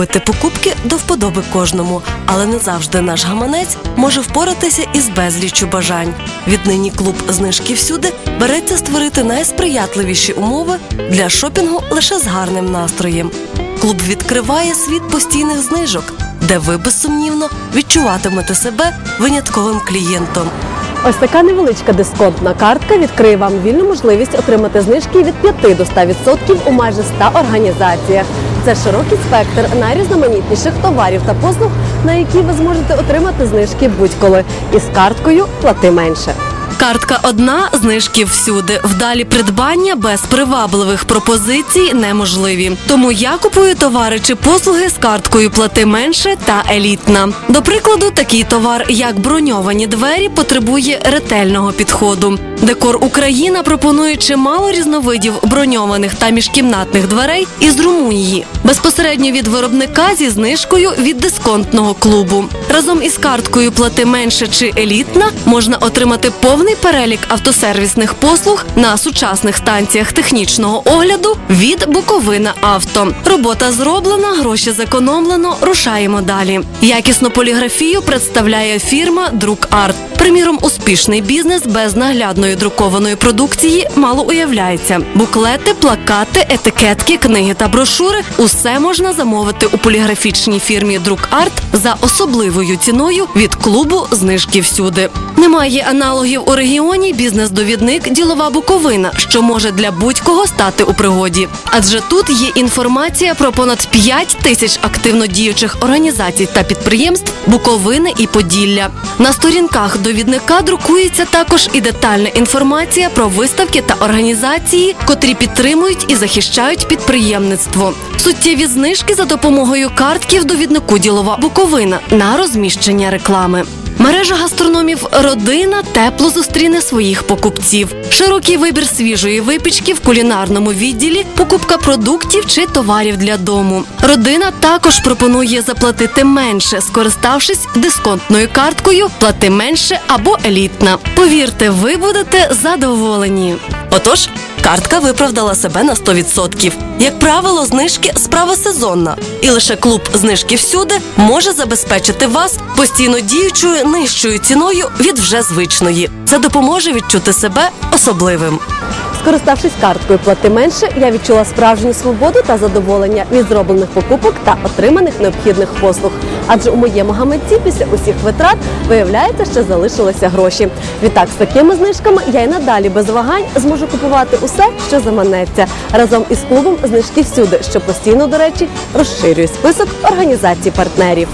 робити покупки до вподоби кожному, але не завжди наш гаманець може впоратися із безліччю бажань. Віднині клуб знижки всюди береться створити найсприятливіші умови для шопінгу лише з гарним настроєм. Клуб відкриває світ постійних знижок, де ви безсумнівно відчуватимете себе винятковим клієнтом. Ось така невеличка дисконтна картка відкриє вам вільну можливість отримати знижки від 5 до 100% у майже 100 організаціях. Це широкий спектр найрізноманітніших товарів та послуг, на які ви зможете отримати знижки будь-коли. І з карткою плати менше. Картка одна, знижки всюди. Вдалі придбання без привабливих пропозицій неможливі. Тому я купую товари чи послуги з карткою плати менше та елітна. До прикладу, такий товар, як броньовані двері, потребує ретельного підходу. Декор Україна пропонує чимало різновидів броньованих та міжкімнатних дверей із Румунії, безпосередньо від виробника зі знижкою від дисконтного клубу. Разом із карткою плати менше чи елітна можна отримати повний перелік автосервісних послуг на сучасних станціях технічного огляду від Буковина Авто. Робота зроблена, гроші зекономлено. Рушаємо далі. Якісну поліграфію представляє фірма Друк Арт. Приміром, успішний бізнес без наглядної друкованої продукції мало уявляється. Буклети, плакати, етикетки, книги та брошури усе можна замовити у поліграфічній фірмі Друк Арт за особливою ціною від клубу знижки всюди. Немає аналогів у регіоні бізнес-довідник ділова Буковина, що може для будь-кого стати у пригоді. Адже тут є інформація про понад 5 тисяч активно діючих організацій та підприємств Буковини і Поділля. На сторінках довідника друкується також і детальна інформація про виставки та організації, котрі підтримують і захищають підприємництво. Суттєві знижки за допомогою картки в довіднику ділова Буковина на розміщення реклами. Мережа гастрономів Родина тепло зустріне своїх покупців. Широкий вибір свіжої випічки в кулінарному відділі, покупка продуктів чи товарів для дому. Родина також пропонує заплатити менше, скориставшись дисконтною карткою Плати менше або елітна. Повірте, ви будете задоволені. Отож, картка виправдала себе на 100%. Як правило, знижки справа сезонна, і лише клуб знижки всюди може забезпечити вас постійно діючою нижчою ціною від вже звичної. Це допоможе відчути себе особливим. Скориставшись карткою плати менше, я відчула справжню свободу та задоволення від зроблених покупок та отриманих необхідних послуг. Адже у моєму гаманці після усіх витрат виявляється, що залишилися гроші. Відтак, з такими знижками я й надалі без вагань зможу купувати усе, що заманеться, разом із клубом знижки всюди, що постійно, до речі, розширює список організацій партнерів.